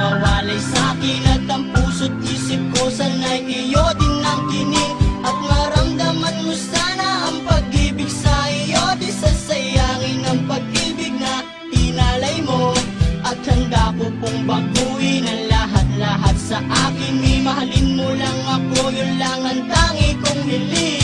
Mawalay sa akin At ang puso't isip ko sana'y iyo din ang kinig. At maramdaman mo sana ang pag-ibig sa iyo Di sasayangin ang pag-ibig na inalay mo. At handa ko pong baguhin ang lahat-lahat sa akin. May mahalin mo lang ako, yun lang ang tangi kong hiling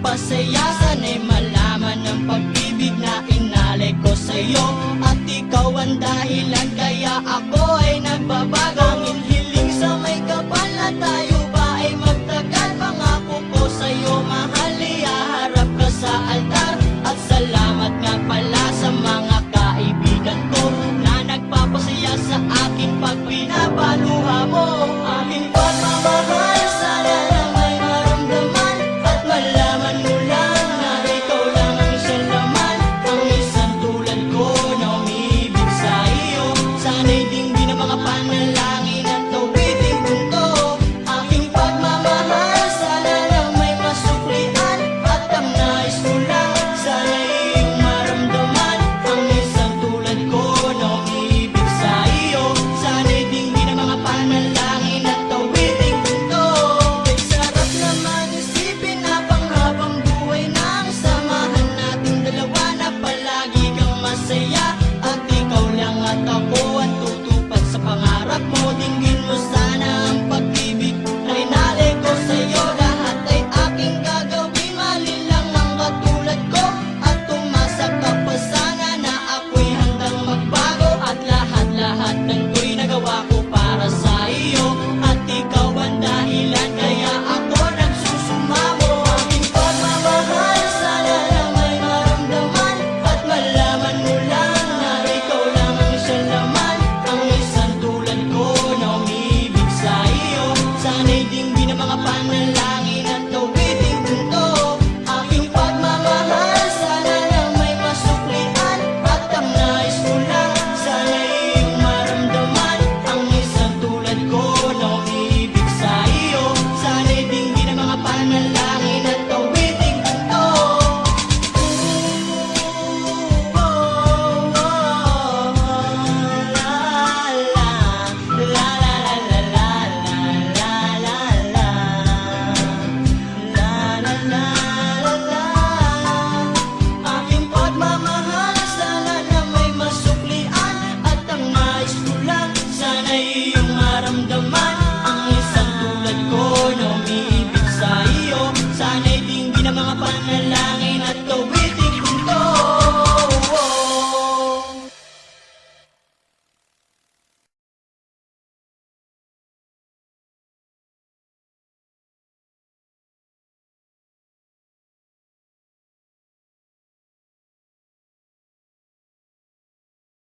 pasayasan ay malaman ng pag-ibig na inalay ko sa'yo.